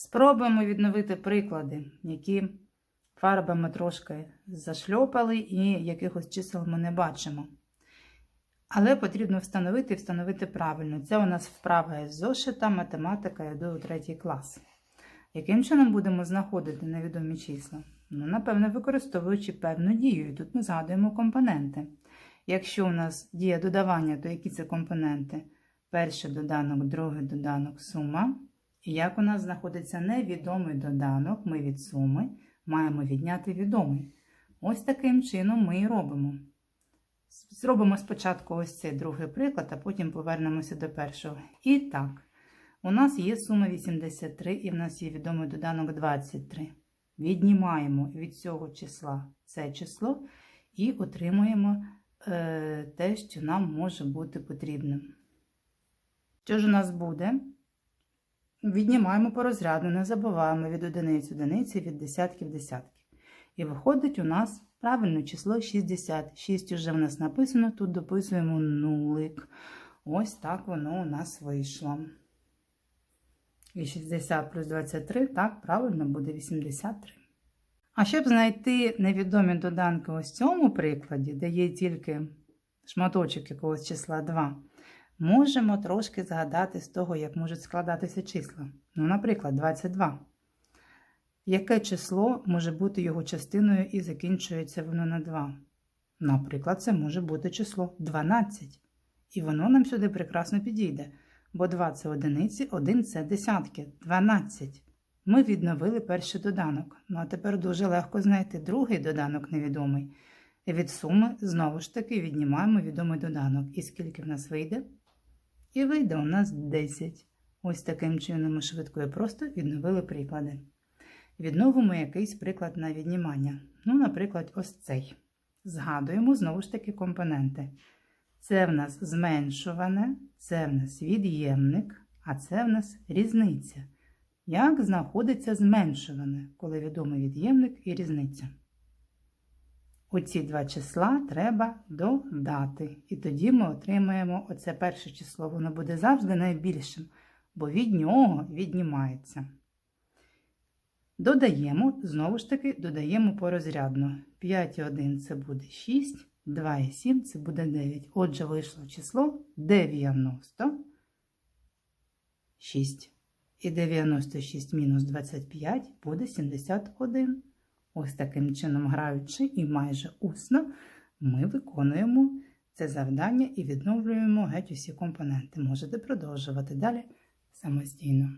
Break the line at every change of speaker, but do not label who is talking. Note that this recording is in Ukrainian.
Спробуємо відновити приклади, які фарбами трошки зашльопали і якихось чисел ми не бачимо. Але потрібно встановити і встановити правильно. Це у нас вправа із зошита, математика, я йду у третій клас. Яким чином будемо знаходити невідомі числа? Ну, напевно, використовуючи певну дію. І тут ми згадуємо компоненти. Якщо у нас дія додавання, то які це компоненти? Перший доданок, другий доданок, сума. Як у нас знаходиться невідомий доданок, ми від суми маємо відняти відомий. Ось таким чином ми і робимо. Зробимо спочатку ось цей другий приклад, а потім повернемося до першого. І так, у нас є сума 83 і в нас є відомий доданок 23. Віднімаємо від цього числа це число і отримуємо е, те, що нам може бути потрібним. Що ж у нас буде? Віднімаємо по розряду, не забуваємо від одиниць одиниці, від десятків десятки. І виходить у нас правильне число 60. 6 вже в нас написано, тут дописуємо нулик. Ось так воно у нас вийшло. І 60 плюс 23, так, правильно, буде 83. А щоб знайти невідомі доданки ось цьому прикладі, де є тільки шматочок якогось числа 2, можемо трошки згадати з того, як можуть складатися числа. Ну, наприклад, 22. Яке число може бути його частиною і закінчується воно на 2? Наприклад, це може бути число 12. І воно нам сюди прекрасно підійде, бо 2 це одиниці, 1 це десятки, 12. Ми відновили перший доданок. Ну а тепер дуже легко знайти другий доданок невідомий. Від суми знову ж таки віднімаємо відомий доданок. І скільки в нас вийде? І вийде у нас 10. Ось таким чином ми швидко і просто відновили приклади. Відновимо якийсь приклад на віднімання. Ну, наприклад, ось цей. Згадуємо знову ж таки компоненти. Це в нас зменшуване, це в нас від'ємник, а це в нас різниця. Як знаходиться зменшуване, коли відомий від'ємник і різниця? Оці два числа треба додати. І тоді ми отримаємо оце перше число. Воно буде завжди найбільшим, бо від нього віднімається. Додаємо, знову ж таки, додаємо порозрядно. 5 і 1 це буде 6, 2 і 7 це буде 9. Отже, вийшло число 96. І 96 мінус 25 буде 71. Ось таким чином, граючи і майже усно, ми виконуємо це завдання і відновлюємо геть усі компоненти. Можете продовжувати далі самостійно.